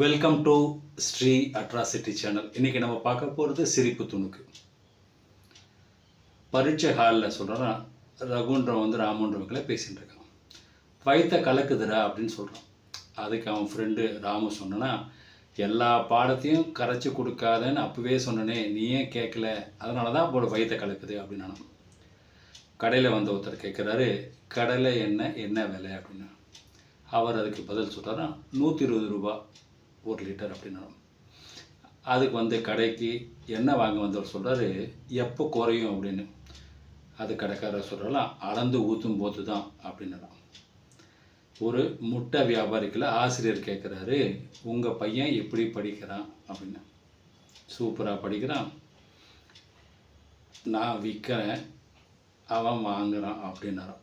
Welcome to Shri atrocity channel இன்றைக்கி நம்ம பார்க்க போகிறது சிரிப்பு துணுக்கு. பரீட்சை ஹாலில் சொல்கிறோன்னா ரகுன்றவன் வந்து ராமுன்றவங்கள பேசிகிட்டு இருக்கான் வயிற்ற கலக்குதுடா அப்படின்னு சொல்கிறான் அதுக்கு அவன் ஃப்ரெண்டு ராமு சொன்னனா எல்லா பாடத்தையும் கரைச்சி கொடுக்காதன்னு அப்போவே சொன்னனே நீ ஏன் கேட்கல அதனால தான் போட வயிற்ற கலக்குது அப்படின்னு கடையில் வந்த ஒருத்தர் கேட்குறாரு கடலை என்ன என்ன விலை? அப்படின்னு. அவர் அதுக்கு பதில் சொல்கிறாரா நூற்றி இருபது ரூபா. ஒரு லிட்டர் அப்படின்னா அதுக்கு வந்து கடைக்கு எண்ணெய் வாங்க வந்தவர் சொல்கிறாரு எப்போ குறையும் அப்படின்னு. அது கடைக்காரர் சொல்கிறாலாம் அளந்து ஊற்றும் போது தான் அப்படின்னா ஒரு முட்டை வியாபாரிக்கில் ஆசிரியர் கேட்குறாரு உங்கள் பையன் எப்படி படிக்கிறான்? அப்படின்னு. சூப்பராக படிக்கிறான். நான் விற்கிறேன் அவன் வாங்குகிறான் அப்படின்னாராம்.